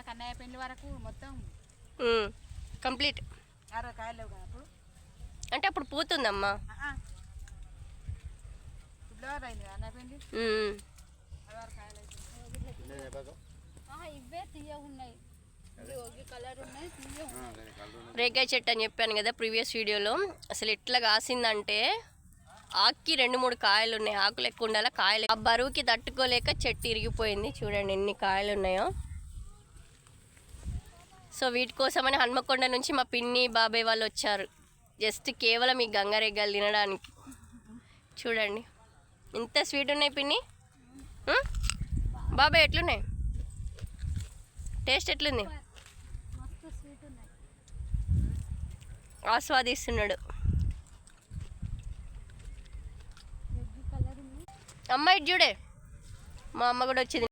మనకు అన్నయ్య పెళ్ళి వరకు మొత్తం కంప్లీట్. అరవై కాయలు అప్పుడు? అంటే అప్పుడు పూతుందమ్మా. ఆహా. ఫిబ్రవరి అయింది కదా అన్నయ్య పెళ్ళి? ఉమ్, అరవై కాయలు అవుతుంది ఆహా, ఇవే తీయ ఉన్నాయి. రేకాయ చెట్టు అని చెప్పాను కదా ప్రీవియస్ వీడియోలో. అసలు ఎట్లా కాసిందంటే ఆకుకి రెండు మూడు కాయలు ఉన్నాయి. ఆకులు ఎక్కువ ఉండాలి కాయలు. ఆ బరువుకి తట్టుకోలేక చెట్టు ఇరిగిపోయింది. చూడండి ఎన్ని కాయలు ఉన్నాయో. సో వీటి కోసమని హన్మకొండ నుంచి మా పిన్ని బాబాయ్ వాళ్ళు వచ్చారు. జస్ట్ కేవలం ఈ గంగారెగ్గాలు తినడానికి. చూడండి. ఇంత స్వీట్ ఉన్నాయి పిన్ని? బాబాయ్ ఎట్లున్నాయి? టేస్ట్ ఎట్లుంది? ఆస్వాదిస్తున్నాడు. అమ్మాయి చూడే. మా అమ్మ కూడా వచ్చింది.